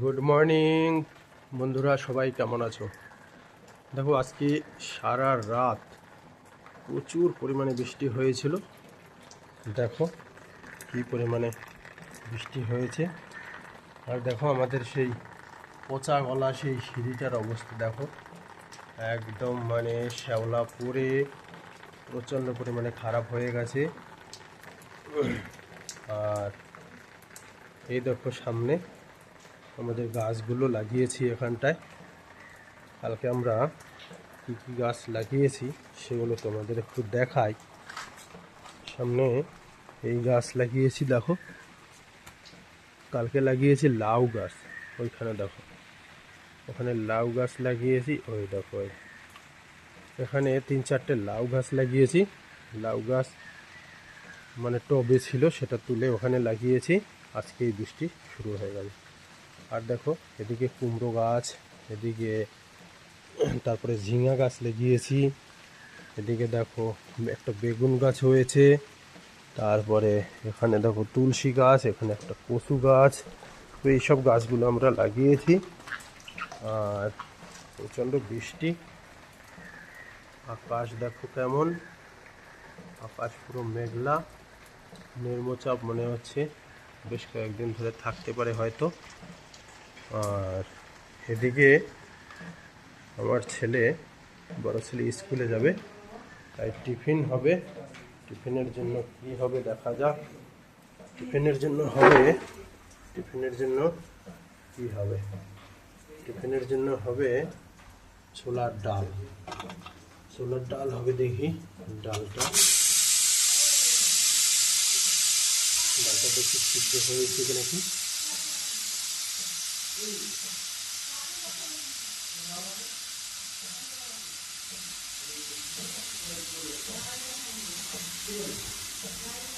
Good morning বন্ধুরা, সবাই কেমন আছো? দেখো, আজকে সারা রাত প্রচুর পরিমাণে বৃষ্টি হয়েছিল। দেখো, কী পরিমাণে বৃষ্টি হয়েছে। আর দেখো, আমাদের সেই পচা গলা, সেই সিঁড়িটার অবস্থা, দেখো। একদম মানে শ্যাওলা পরে প্রচণ্ড পরিমাণে খারাপ হয়ে গেছে। আর এই দেখো, সামনে আমাদের গাছগুলো লাগিয়েছি এখানটায়। কালকে আমরা কী কী গাছ লাগিয়েছি সেগুলো তোমাদের একটু দেখাই। সামনে এই গাছ লাগিয়েছি, দেখো। কালকে লাগিয়েছি লাউ গাছ, ওইখানে দেখো। ওখানে লাউ গাছ লাগিয়েছি, ওই দেখো এখানে তিন চারটে লাউ গাছ লাগিয়েছি। লাউ গাছ মানে টবে ছিল, সেটা তুলে ওখানে লাগিয়েছি। আজকে এই বৃষ্টি শুরু হয়ে গেল। আর দেখো, এদিকে কুমড়ো গাছ, এদিকে তারপরে ঝিঙা গাছ লাগিয়েছি। এদিকে দেখো, একটা বেগুন গাছ হয়েছে। তারপরে এখানে দেখো তুলসী গাছ, এখানে একটা কচু গাছ। তো এইসব গাছগুলো আমরা লাগিয়েছি। আর প্রচণ্ড বৃষ্টি। আকাশ দেখো কেমন। আকাশ পুরো মেঘলা। নির্মচাপ মনে হচ্ছে। বেশ কয়েকদিন ধরে থাকতে পারে হয়তো। আর এদিকে আমার ছেলে, বড় ছেলে স্কুলে যাবে। তাই টিফিন হবে। টিফিনের জন্য কি হবে দেখা যাক। টিফিনের জন্য হবে। টিফিনের জন্য কি হবে? টিফিনের জন্য হবে ছোলার ডাল। ছোলার ডাল হবে দেখি ডালটা। ডালটা দেখি সিদ্ধ হয়েছে কি? নাকি Thank you.